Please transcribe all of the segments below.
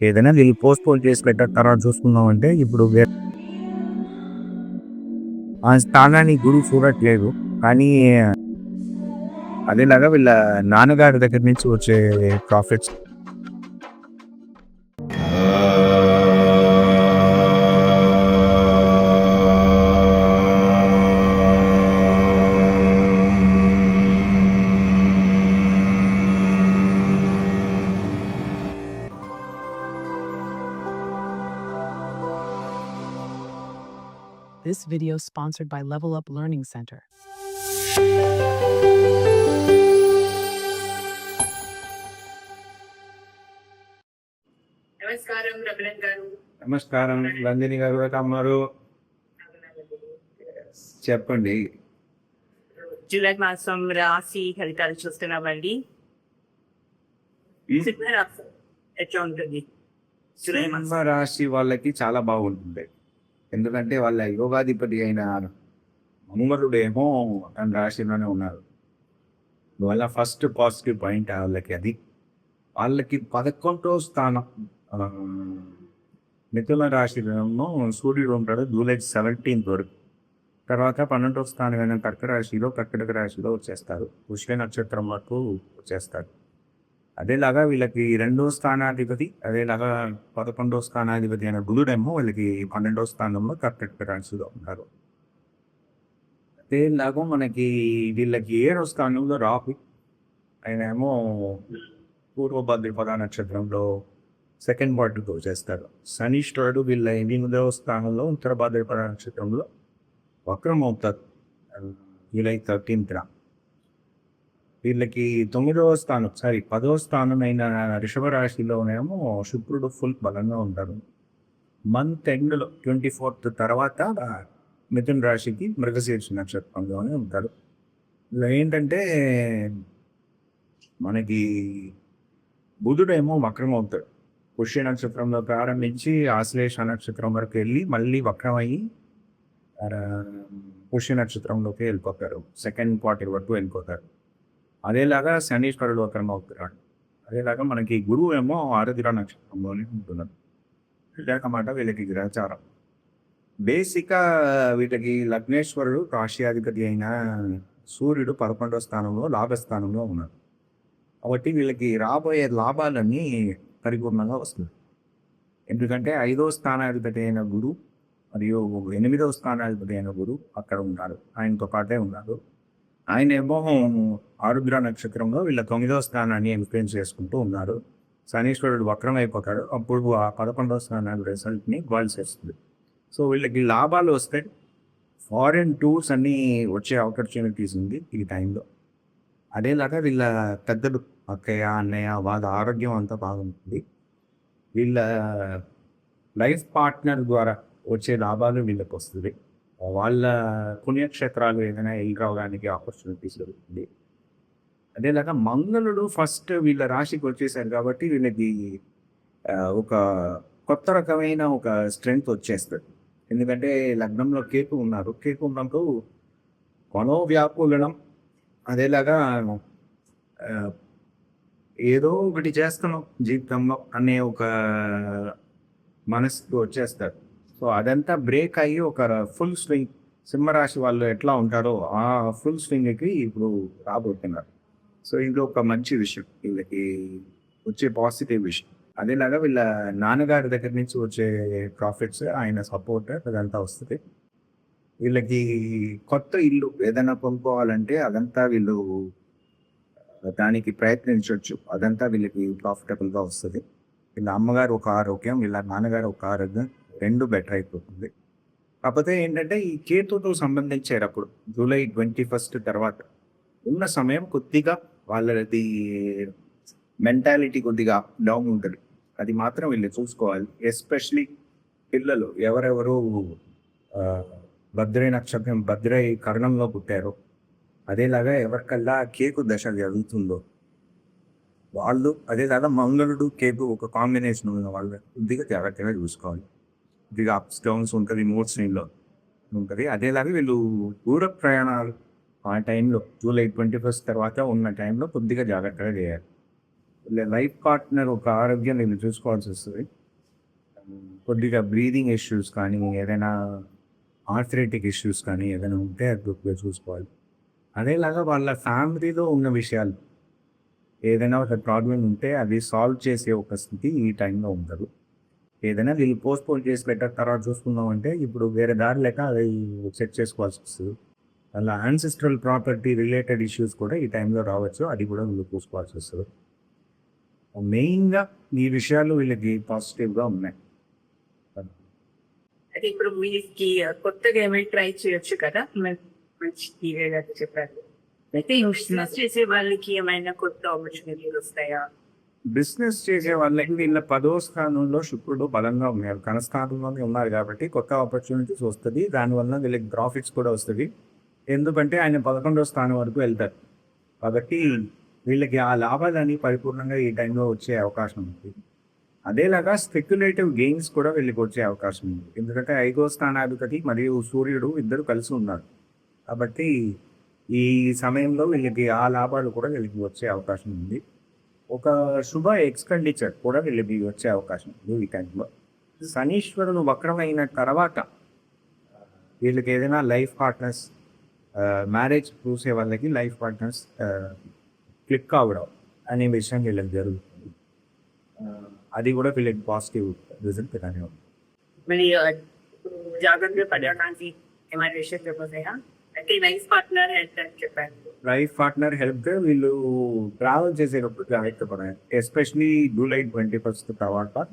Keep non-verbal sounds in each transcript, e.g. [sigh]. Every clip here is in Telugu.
ఏదైనా వీళ్ళు పోస్ట్ పోన్ చేసి పెట్టారు తర్వాత చూసుకుందాం అంటే ఇప్పుడు ఆ స్థానాన్ని గురువు చూడట్లేదు కానీ అదేలాగా వీళ్ళ నాన్నగారి దగ్గర నుంచి వచ్చే profits This video sponsored by Level Up Learning Center. నమస్కారం రమణన్ గారు. నమస్కారం. నందిని గారు ఉన్నారు చెప్పండి. జూలై మాసం రాశి ఫలితాలు చూస్తున్నామండి. ఎట్లా ఉంటుంది? జూలై మాసం. సింహ రాశి వాళ్ళకి చాలా బాగుంటుంది ఎందుకంటే వాళ్ళ యోగాధిపతి అయిన మంగళుడేమో తన రాశిలోనే ఉన్నారు. వాళ్ళ ఫస్ట్ పాజిటివ్ పాయింట్ వాళ్ళకి అది. వాళ్ళకి పదకొండో స్థానం మిథున రాశిలో సూర్యుడు ఉంటాడు జూలై సెవెంటీన్త్ వరకు. తర్వాత పన్నెండో స్థానమైన కర్క రాశిలో కర్కటక రాశిలో వచ్చేస్తారు. పుష్య నక్షత్రం వరకు వచ్చేస్తారు. అదేలాగా వీళ్ళకి రెండో స్థానాధిపతి అదేలాగా పదకొండో స్థానాధిపతి అయిన గురుడేమో వీళ్ళకి పన్నెండో స్థానంలో కర్కటక రాశిలో ఉన్నారు. అదేలాగా మనకి వీళ్ళకి ఏడో స్థానంలో రాహు. ఆయన ఏమో పూర్వ భద్రపద నక్షత్రంలో సెకండ్ పార్ట్తో చేస్తారు శనిష్ఠుడు వీళ్ళ ఎనిమిదవ స్థానంలో ఉత్తర భద్రపద నక్షత్రంలో వక్రం అవుతారు జూలై థర్టీన్త్న. వీళ్ళకి తొమ్మిదవ స్థానం సారీ పదవ స్థానం అయిన రిషభ రాశిలోనేమో శుక్రుడు ఫుల్ బలంగా ఉంటారు మంత్ ఎండ్లో ట్వంటీ ఫోర్త్ తర్వాత మిథున్ రాశికి మృగశీర్ష నక్షత్రంలోనే ఉంటారు ఇలా ఏంటంటే మనకి బుధుడేమో వక్రం అవుతాడు పుష్య నక్షత్రంలో ప్రారంభించి ఆశ్లేష నక్షత్రం వరకు వెళ్ళి మళ్ళీ వక్రమయ్యి పుష్య నక్షత్రంలోకి వెళ్ళిపోతారు. సెకండ్ క్వార్టర్ వరకు వెళ్ళిపోతారు. అదేలాగా శనీశ్వరుడు వక్రం అవుతున్నాడు అదేలాగా మనకి గురువు ఏమో ఆరుద్ర నక్షత్రంలోనే ఉంటున్నారు లేకమాట వీళ్ళకి గ్రహచారం. బేసిక్గా వీటికి లగ్నేశ్వరుడు రాష్ట్రాధిపతి అయిన సూర్యుడు పదకొండో స్థానంలో లాభస్థానంలో ఉన్నారు కాబట్టి వీళ్ళకి రాబోయే లాభాలన్నీ పరిపూర్ణంగా వస్తుంది ఎందుకంటే ఐదో స్థానాధిపతి అయిన గురు మరియు ఎనిమిదవ స్థానాధిపతి అయిన గురు అక్కడ ఉన్నారు. ఆయనతో పాటే ఉన్నారు. ఆయన ఏమో ఆరుద్ర నక్షత్రంలో వీళ్ళ తొమ్మిదవ స్థానాన్ని ఇన్ఫ్లుయెన్స్ చేసుకుంటూ ఉన్నారు. శనీశ్వరుడు వక్రం అయిపోతాడు. అప్పుడు ఆ పదకొండవ స్థానాన్ని రిజల్ట్ని గోల్ చేస్తుంది. సో వీళ్ళకి లాభాలు వస్తే ఫారిన్ టూర్స్ అన్నీ వచ్చే ఆపర్చునిటీస్ ఉంది ఈ టైంలో అదేలాగా వీళ్ళ పెద్దలు అక్కయ్య అన్నయ్య వాళ్ళ ఆరోగ్యం అంతా బాగుంటుంది. వీళ్ళ లైఫ్ పార్ట్నర్ ద్వారా వచ్చే లాభాలు వీళ్ళకి వస్తుంది. వాళ్ళ పుణ్యక్షేత్రాలు ఏదైనా వెళ్ళి రావడానికి ఆపర్చునిటీస్ దొరుకుతుంది. అదేలాగా మంగళుడు ఫస్ట్ వీళ్ళ రాశికి వచ్చేసారు కాబట్టి వీళ్ళకి ఒక కొత్త రకమైన ఒక స్ట్రెంగ్త్ వచ్చేస్తుంది. ఎందుకంటే లగ్నంలో కేకు ఉన్నారు. కేకు ఉన్నప్పుడు మనోవ్యాకులనం. అదేలాగా ఏదో ఒకటి చేస్తున్నాం జీవితంలో అనే ఒక మనసుకు వచ్చేస్తారు సో అదంతా బ్రేక్ అయ్యి ఒక ఫుల్ స్వింగ్ సింహరాశి వాళ్ళు ఎట్లా ఉంటారో ఆ ఫుల్ స్వింగ్కి ఇప్పుడు రాబోతున్నారు. సో ఇది ఒక మంచి విషయం వీళ్ళకి వచ్చే పాజిటివ్ విషయం. అదేలాగా వీళ్ళ నాన్నగారి దగ్గర నుంచి వచ్చే ప్రాఫిట్స్ ఆయన సపోర్ట్ అదంతా వస్తుంది. వీళ్ళకి కొత్త ఇల్లు ఏదైనా కొనుక్కోవాలంటే అదంతా వీళ్ళు దానికి ప్రయత్నించవచ్చు అదంతా వీళ్ళకి ప్రాఫిటబుల్గా వస్తుంది. వీళ్ళ అమ్మగారు ఒక ఆరోగ్యం వీళ్ళ నాన్నగారు ఒక ఆరోగ్యం. రెండు బెటర్ అయిపోతుంది. కాకపోతే ఏంటంటే ఈ కేతుతో సంబంధించేటప్పుడు జూలై ట్వంటీ ఫస్ట్ తర్వాత ఉన్న సమయం కొద్దిగా వాళ్ళది మెంటాలిటీ కొద్దిగా డౌన్ ఉంటుంది. అది మాత్రం వీళ్ళు చూసుకోవాలి. ఎస్పెషలీ పిల్లలు ఎవరెవరు భద్రై నక్షత్రం భద్రై కరణంలో పుట్టారో అదేలాగా ఎవరికల్లా కేకు దశ జరుగుతుందో వాళ్ళు అదేలాగా మంగళుడు కేకు ఒక కాంబినేషన్ ఉన్న వాళ్ళు కొద్దిగా జాగ్రత్తగా చూసుకోవాలి. కొద్దిగా అప్స్ డౌన్స్ ఉంటుంది మూడ్ స్వింగ్లో ఉంటుంది. అదేలాగా వీళ్ళు దూర ప్రయాణాలు ఆ టైంలో జూలై ట్వంటీ ఫస్ట్ తర్వాత ఉన్న టైంలో కొద్దిగా జాగ్రత్తగా చేయాలి. లైఫ్ పార్ట్నర్ ఒక ఆరోగ్యం నేను చూసుకోవాల్సి వస్తుంది. కొద్దిగా బ్రీదింగ్ ఇష్యూస్ కానీ ఏదైనా ఆర్థరైటిక్ ఇష్యూస్ కానీ ఏదైనా ఉంటే అది చూసుకోవాలి. అదేలాగా వాళ్ళ ఫ్యామిలీలో ఉన్న విషయాలు ఏదైనా ఒక ప్రాబ్లం ఉంటే అది సాల్వ్ చేసే ఒక స్థితి ఈ టైంలో ఉండదు. ఏదైనా వీళ్ళు పోస్ట్పోన్ చేసి పెట్టిన తర్వాత చూసుకుందాం అంటే ఇప్పుడు వేరే దారి లేక అది సెట్ చేసుకోవాల్సి వస్తుంది. అలా యాన్సిస్ట్రల్ ప్రాపర్టీ రిలేటెడ్ ఇష్యూస్ కూడా ఈ టైంలో రావచ్చు. అది కూడా వీళ్ళు చూసుకోవాల్సి వస్తుంది. మెయిన్గా ఈ విషయాలు వీళ్ళకి పాజిటివ్గా ఉన్నాయి. అయితే ఇప్పుడు వీళ్ళకి కొత్తగా ఏమైనా ట్రై చేయొచ్చు కదా? మంచి చెప్పారు. అయితే చేసే వాళ్ళకి ఏమైనా కొత్త ఆపర్చునిటీలు వస్తాయా? బిజినెస్ చేసే వాళ్ళకి వీళ్ళ పదో స్థానంలో శుక్రుడు బలంగా ఉన్నారు. కనస్థానంలోనే ఉన్నారు కాబట్టి కొత్త ఆపర్చునిటీస్ వస్తుంది. దానివల్ల వీళ్ళకి ప్రాఫిట్స్ కూడా వస్తుంది. ఎందుకంటే ఆయన పదకొండో స్థానం వరకు వెళ్తారు. కాబట్టి వీళ్ళకి ఆ లాభాలని పరిపూర్ణంగా ఈ టైంలో వచ్చే అవకాశం ఉంది. అదేలాగా స్పెక్యులేటివ్ గెయిన్స్ కూడా వీళ్ళకి వచ్చే అవకాశం ఉంది. ఎందుకంటే ఐదో స్థానాధిపతి మరియు సూర్యుడు ఇద్దరు కలిసి ఉన్నారు. కాబట్టి ఈ సమయంలో వీళ్ళకి ఆ లాభాలు కూడా వీళ్ళకి వచ్చే అవకాశం ఉంది. ఒక శుభ ఎక్స్పెండిచర్ కూడా వీళ్ళకి వచ్చే అవకాశం ఉంది ఈ టైంలో శనీశ్వరుడు వక్రమైన తర్వాత వీళ్ళకి ఏదైనా లైఫ్ పార్ట్నర్స్ మ్యారేజ్ చూసే వాళ్ళకి లైఫ్ పార్ట్నర్స్ క్లిక్ అవ్వడం అనే విషయం వీళ్ళకి జరుగుతుంది ఆ, అది కూడా వీళ్ళకి పాజిటివ్ రిజల్ట్ కానీ ఉంది మరి ఆ, ఇప్పుడు జాగ్రత్తగా పడడానికి ఏమైనా విషయం చెప్పతాయా అయితే లైఫ్ పార్ట్నర్ హెల్త్ అని చెప్పారు లైఫ్ పార్ట్నర్ హెల్ప్ వీళ్ళు ట్రావెల్ చేసేటప్పుడు జాగ్రత్త పడాలి. ఎస్పెషలీ జూలై ట్వంటీ ఫస్ట్ తర్వాత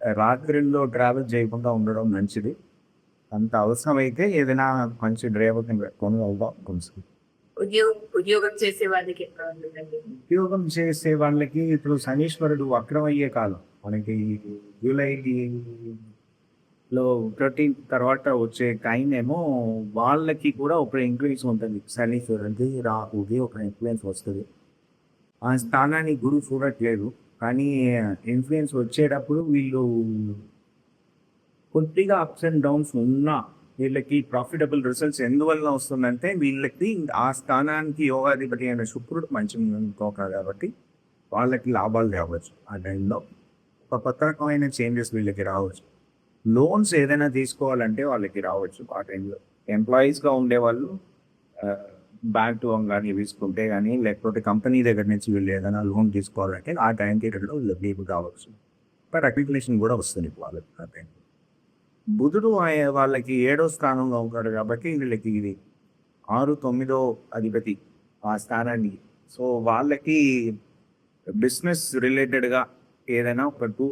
రాత్రిలో ట్రావెల్ చేయకుండా ఉండడం మంచిది. అంత అవసరమైతే ఏదైనా మంచి డ్రైవర్ని పెట్టుకొని వెళ్దాం కొంచెం. ఉద్యోగం చేసే వాళ్ళకి ఉద్యోగం చేసే వాళ్ళకి ఇప్పుడు శనీశ్వరుడు వక్రం అయ్యే కాలం. మనకి జూలై లో థర్టీన్ తర్వాత వచ్చే టైం ఏమో వాళ్ళకి కూడా ఒక ఇన్ఫ్లుయెన్స్ ఉంటుంది. శనీశ్వరుడికి రాహుకి ఒక ఇన్ఫ్లుయెన్స్ వస్తుంది. ఆ స్థానాన్ని గురువు చూడట్లేదు. కానీ ఇన్ఫ్లుయెన్స్ వచ్చేటప్పుడు వీళ్ళు కొద్దిగా అప్స్ అండ్ డౌన్స్ ఉన్నా వీళ్ళకి ప్రాఫిటబుల్ రిజల్ట్స్ ఎందువల్ల వస్తుందంటే వీళ్ళకి ఆ స్థానానికి యోగాధిపతి అయిన శుక్రుడు మంచి తోక కాబట్టి వాళ్ళకి లాభాలు రావచ్చు. ఆ టైంలో ఒక పత్రకమైన చేంజెస్ వీళ్ళకి రావచ్చు. లోన్స్ ఏదైనా తీసుకోవాలంటే వాళ్ళకి రావచ్చు. ఆ టైంలో ఎంప్లాయీస్గా ఉండేవాళ్ళు బ్యాంక్ టు కానీ తీసుకుంటే కానీ లేకపోతే కంపెనీ దగ్గర నుంచి వీళ్ళు ఏదైనా లోన్ తీసుకోవాలంటే ఆ టైం పీరియడ్లో వీళ్ళు కావచ్చు. బట్ రికగ్నిషన్ కూడా వస్తుంది వాళ్ళకి ఆ టైం బుధుడు వాళ్ళకి ఏడో స్థానంలో ఉంటాడు కాబట్టి వీళ్ళకి ఇది ఆరు తొమ్మిదో అధిపతి ఆ స్థానాన్ని సో వాళ్ళకి బిజినెస్ రిలేటెడ్గా ఏదైనా ఒక టూ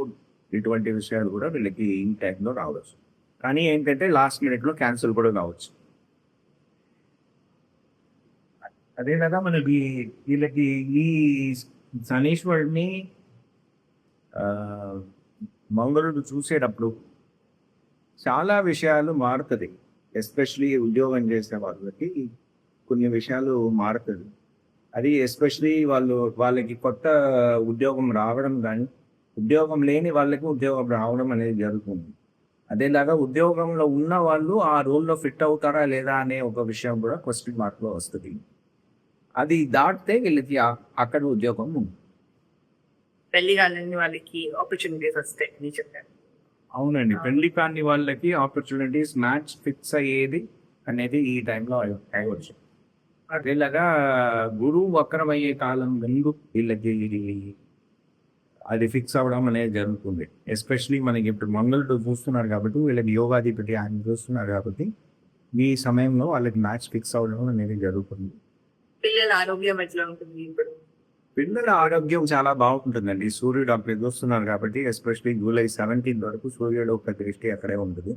ఇటువంటి విషయాలు కూడా వీళ్ళకి ఈ టైంలో రావచ్చు. కానీ ఏంటంటే లాస్ట్ మినిట్లో క్యాన్సిల్ కూడా కావచ్చు. అదే కదా మనకి వీళ్ళకి ఈ శనీశ్వరుడిని మంగళుడు చూసేటప్పుడు చాలా విషయాలు మారుతుంది ఎస్పెషలీ ఉద్యోగం చేసే వాళ్ళకి కొన్ని విషయాలు మారుతుంది అది ఎస్పెషలీ వాళ్ళు వాళ్ళకి కొత్త ఉద్యోగం రావడం కానీ ఉద్యోగం లేని వాళ్ళకి ఉద్యోగం రావడం అనేది జరుగుతుంది. అదేలాగా ఉద్యోగంలో ఉన్న వాళ్ళు ఆ రోల్లో ఫిట్ అవుతారా లేదా అనే ఒక విషయం కూడా క్వశ్చన్ మార్క్లో వస్తుంది. అది దాటితే వీళ్ళకి అక్కడ ఉద్యోగం ఉంది. పెళ్ళి కాలని వాళ్ళకి ఆపర్చునిటీస్ వస్తాయి అవునండి. పెళ్ళి కాని వాళ్ళకి ఆపర్చునిటీస్ మ్యాచ్ ఫిక్స్ అయ్యేది అనేది ఈ టైంలో అయ్యవచ్చు. అదేలాగా గురువు వక్రం అయ్యే కాలం ముందు వీళ్ళకి అది ఫిక్స్ అవ్వడం అనేది జరుగుతుంది. ఎస్పెషలీ మనకి ఇప్పుడు మంగళుడు చూస్తున్నారు కాబట్టి వీళ్ళకి యోగాధిపతి ఆయన చూస్తున్నారు కాబట్టి ఈ సమయంలో వాళ్ళకి మ్యాచ్ ఫిక్స్ అవ్వడం అనేది జరుగుతుంది. పిల్లల ఆరోగ్యం ఎట్లా ఉంటుంది ఇప్పుడు? పిల్లల ఆరోగ్యం చాలా బాగుంటుందండి. సూర్యుడు అక్కడ చూస్తున్నారు కాబట్టి ఎస్పెషలీ జూలై సెవెంటీన్ వరకు సూర్యుడు ఒక దృష్టి అక్కడే ఉంటుంది.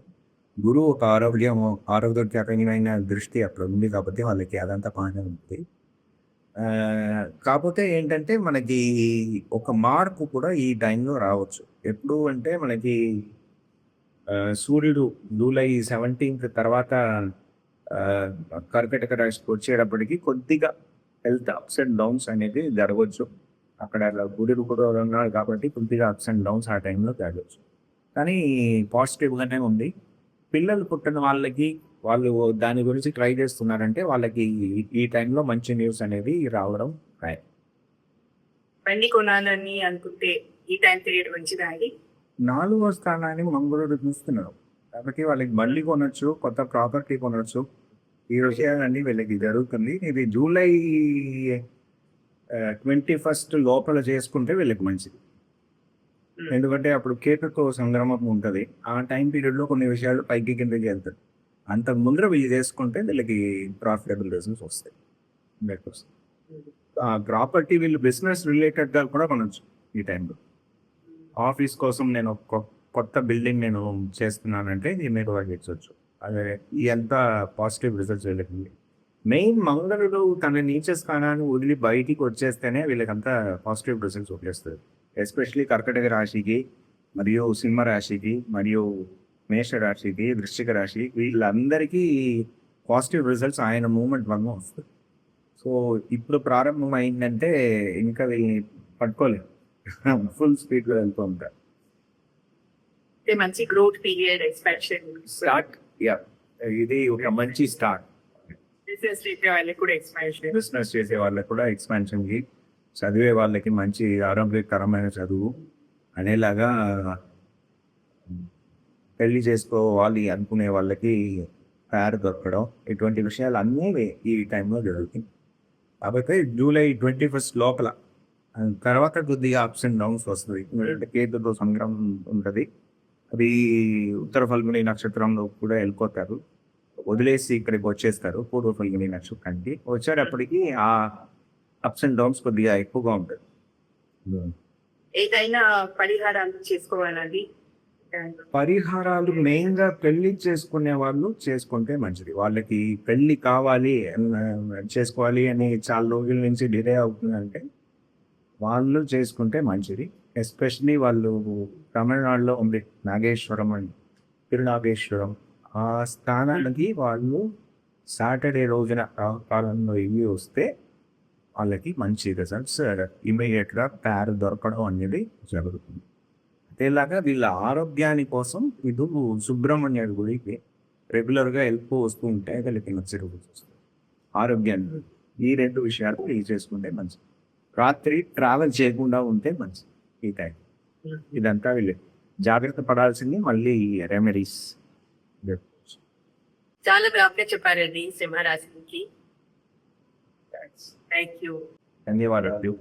గురువు ఒక ఆరోగ్యం ఆరోగ్యకరమైన దృష్టి అక్కడ ఉంది కాబట్టి వాళ్ళకి అదంతా బాగానే ఉంటుంది కాకపోతే ఏంటంటే మనకి ఒక మార్పు కూడా ఈ టైంలో రావచ్చు. ఎప్పుడు అంటే మనకి సూర్యుడు జూలై సెవెంటీన్త్ తర్వాత కర్కటక రాశికి వచ్చేటప్పటికి కొద్దిగా హెల్త్ అప్స్ అండ్ డౌన్స్ అనేది జరగవచ్చు అక్కడ గుడిలు కూడా ఉన్నాడు కాబట్టి కొద్దిగా అప్స్ అండ్ డౌన్స్ ఆ టైంలో జరగవచ్చు కానీ పాజిటివ్గానే ఉంది. పిల్లలు పుట్టిన వాళ్ళకి వాళ్ళు దాని గురించి ట్రై చేస్తున్నారంటే వాళ్ళకి ఈ- టైంలో మంచి న్యూస్ అనేది రావడం ఖాయం. బండి కొనాలని అనుకుంటే ఈ టైం పీరియడ్ మంచిదా అండి? నాలుగో స్థానాన్ని మంగళూరు చూస్తున్నారు. కాబట్టి వాళ్ళకి బండి కొనొచ్చు కొత్త ప్రాపర్టీ కొనొచ్చు. ఈ విషయాలన్నీ వీళ్ళకి జరుగుతుంది. ఇది జూలై ట్వంటీ ఫస్ట్ లోపల చేసుకుంటే వీళ్ళకి మంచిది. ఎందుకంటే అప్పుడు కేతుతో సంగ్రమం ఉంటుంది. ఆ టైం పీరియడ్లో కొన్ని విషయాలు పైకి కిందకి వెళ్తాయి. అంతకు ముందర వీళ్ళు చేసుకుంటే వీళ్ళకి ప్రాఫిటబుల్ బిజినెస్ వస్తాయి. ఆ ప్రాపర్టీ వీళ్ళు బిజినెస్ రిలేటెడ్గా కూడా కొనొచ్చు ఈ టైంలో. ఆఫీస్ కోసం నేను ఒక కొత్త బిల్డింగ్ నేను చేస్తున్నానంటే ఇది మీరు వర్గించవచ్చు అదే ఎంత పాజిటివ్ రిజల్ట్స్ వెళ్ళింది. మెయిన్ మంగళుడు తన నీచ స్థానాన్ని వదిలి బయటికి వచ్చేస్తేనే వీళ్ళకంతా పాజిటివ్ రిజల్ట్స్ వచ్చేస్తుంది ఎస్పెషలీ కర్కటక రాశికి మరియు సింహ రాశికి మరియు మేష రాశికి వృశ్చిక రాశి వీళ్ళందరికీ పాజిటివ్ రిజల్ట్స్ ఆయన మూమెంట్ వల్ల వస్తుంది. సో ఇప్పుడు ప్రారంభం అయిందంటే ఇంకా వీళ్ళని పట్టుకోలేదు ఫుల్ [laughs] స్పీడ్లో వెళ్తూ ఉంటారు. మంచి గ్రోత్ పీరియడ్ ఎక్స్పెన్షన్ స్టార్ట్ యా ఇది ఒక మంచి స్టార్ట్ బిజినెస్ చేసే వాళ్ళకి కూడా ఎక్స్పెన్షన్ బిజినెస్ చేసే వాళ్ళకి కూడా ఎక్స్పాన్షన్కి చదివే వాళ్ళకి మంచి ఆరోగ్యకరమైన చదువు అనేలాగా పెళ్ళి చేసుకోవాలి అనుకునే వాళ్ళకి తయారు దొరకడం ఇటువంటి విషయాలు అన్నీ ఈ టైంలో జరుగుతాయి. కాబట్టి జూలై ట్వంటీ ఫస్ట్ లోపల తర్వాత కొద్దిగా అప్స్ అండ్ డౌన్స్ వస్తుంది. ఎందుకంటే కేతుతో సంగ్రహం ఉంటుంది. అది ఉత్తర ఫల్గుని నక్షత్రంలో కూడా వెళ్ళిపోతారు. వదిలేసి ఇక్కడికి వచ్చేస్తారు పూర్వ ఫల్గుని నక్షత్రానికి. వచ్చేటప్పటికి ఆ అప్స్ అండ్ డౌన్స్ కొద్దిగా ఎక్కువగా ఉంటుంది ఏదైనా పరిహారాలు చేసుకోవాలండి. పరిహారాలు మెయిన్గా పెళ్ళి చేసుకునే వాళ్ళు చేసుకుంటే మంచిది. వాళ్ళకి పెళ్ళి కావాలి చేసుకోవాలి అని చాలా రోజుల నుంచి డిలే అవుతుందంటే వాళ్ళు చేసుకుంటే మంచిది. ఎస్పెషలీ వాళ్ళు తమిళనాడులో ఉంది నాగేశ్వరం అని తిరునాగేశ్వరం. ఆ స్థానానికి వాళ్ళు సాటర్డే రోజున ఆ కాలంలో ఇవి వస్తే వాళ్ళకి మంచి రిజల్ట్స్ ఇమీడియట్గా పేరు దొరకడం అనేది జరుగుతుంది. అదేలాగా వీళ్ళ ఆరోగ్యాని కోసం ఇది సుబ్రహ్మణ్య గుడికి రెగ్యులర్గా వెళ్ళిపో వస్తూ ఉంటే రిజల్ట్స్ వస్తాయి ఆరోగ్యాన్ని ఈ రెండు విషయాలు ఇది చేసుకుంటే మంచిది. రాత్రి ట్రావెల్ చేయకుండా ఉంటే మంచిది. ఈ టైం. ఇదంతా వీళ్ళు. జాగ్రత్త పడాల్సింది మళ్ళీ రెమెడీస్. చాలా బాగా చెప్పారండి సింహరాశికి థ్యాంక్ యూ ధన్యవాదాలు.